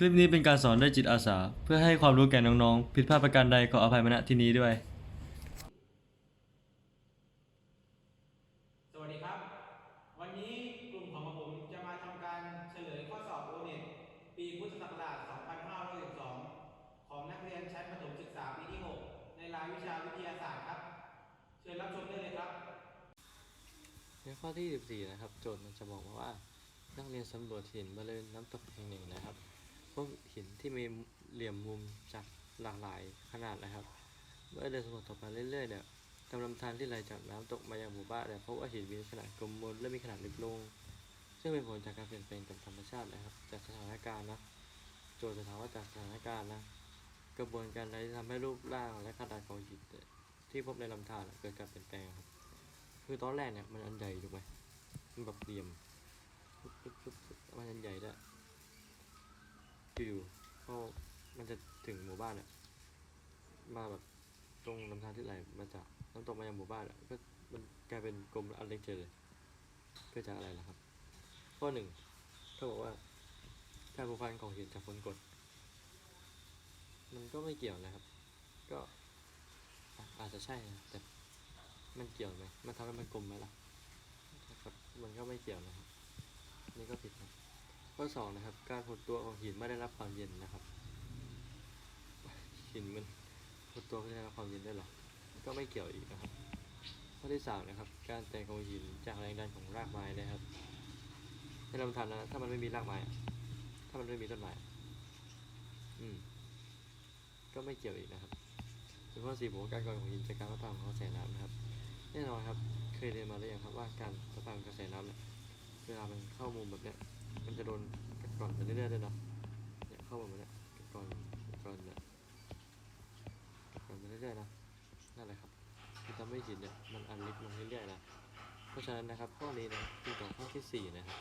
คลิปนี้เป็นการสอนด้วยจิตอาสา เพื่อให้ความรู้แก่น้องๆ ผิดพลาดประการใดขออภัยมาณที่นี้ด้วย สวัสดีครับ วันนี้กลุ่มของผมจะมาทำการเฉลยข้อสอบโอเน็ตปีพุทธศักราช 2562 ของนักเรียนชั้นประถมศึกษาปีที่ 6 ในรายวิชาวิทยาศาสตร์ครับ เชิญรับชมได้เลยครับในข้อที่ 14 นะครับ โจทย์มันจะบอกมาว่า นักเรียนสำรวจหินบริเวณน้ำตกแห่งหนึ่งนะครับพบหิน ที่มีเหลี่ยมมุมจากหลากหลายขนาดนะครับ เมื่อเดินสำรวจต่อไปเรื่อยๆเนี่ยตามลำธารที่ไหลจากน้ำตกมายังหมู่บ้านเนี่ยพบว่าหินมีขนาดกลมมนและมีขนาดเล็กลง ซึ่งเป็นผลจากการเปลี่ยนแปลงตามธรรมชาตินะครับ จากสถานการณ์นะโจทย์จะถามว่าจากสถานการณ์นะกระบวนการใดที่ทำให้รูปร่างและขนาดของหินที่พบในลำธารเกิดการเปลี่ยนแปลงครับ คือตอนแรกเนี่ยมันอันใหญ่ถูกไหมมันแบบเหลี่ยมซุบปุ๊บปุ๊บปุ๊บมันอันใหญ่ด้ว ยอยู่ๆพอมันจะถึงหมู่บ้านเนี่ยมาแบบตรงลำธารที่ไหลมาจากน้ำตกมายังหมู่บ้านอะก็มันกลายเป็นกลมอันเล็กเฉยเลยเกิดจากอะไรล่ะครับ ข้อหนึ่งเขาบอกว่าการผูกพันของหินจากฝนกรดมันก็ไม่เกี่ยวนะครับ ก็อาจจะใช่นะแต่มันเกี่ยวไหมมันทำให้มันกลมไหมล่ะนะครับ มันก็ไม่เกี่ยวนะครับ นี่ก็ผิดนะ ข้อสองนะครับ การหดตัวของหินไม่ได้รับความเย็นนะครับ หินมันหดตัวไม่ได้รับความเย็นได้หรอ ก็ไม่เกี่ยวอีกนะครับ ข้อที่สามนะครับ การแตกของหินจากแรงดันของรากไม้นะครับในลำธารนะ ถ้ามันไม่มีรากไม้ ถ้ามันไม่มีต้นไม้ อืม ก็ไม่เกี่ยวอีกนะครับส่วนข้อสี่บอกว่าการก่อของหินจากการพัดพาของกระแสน้ำนะครับ แน่นอนครับ เคยเรียนมาหรือยังครับว่าการพัดพาของกระแสน้ำเนี่ย เวลามันเข้ามุมแบบเนี้ย มันจะโดนกัดกร่อนไปเรื่อยๆด้วยเนาะเนี่ยเข้ามุมแล้วกัดกร่อนกัดกร่อนเนี่ยกัดกร่อนไปเรื่อยๆนะนั่นแหละครับที่ทำให้หินเนี่ยมันอันลิฟลงเรื่อยๆนะเพราะฉะนั้นนะครับข้อนี้นะคือตอข้อที่สี่นะครับ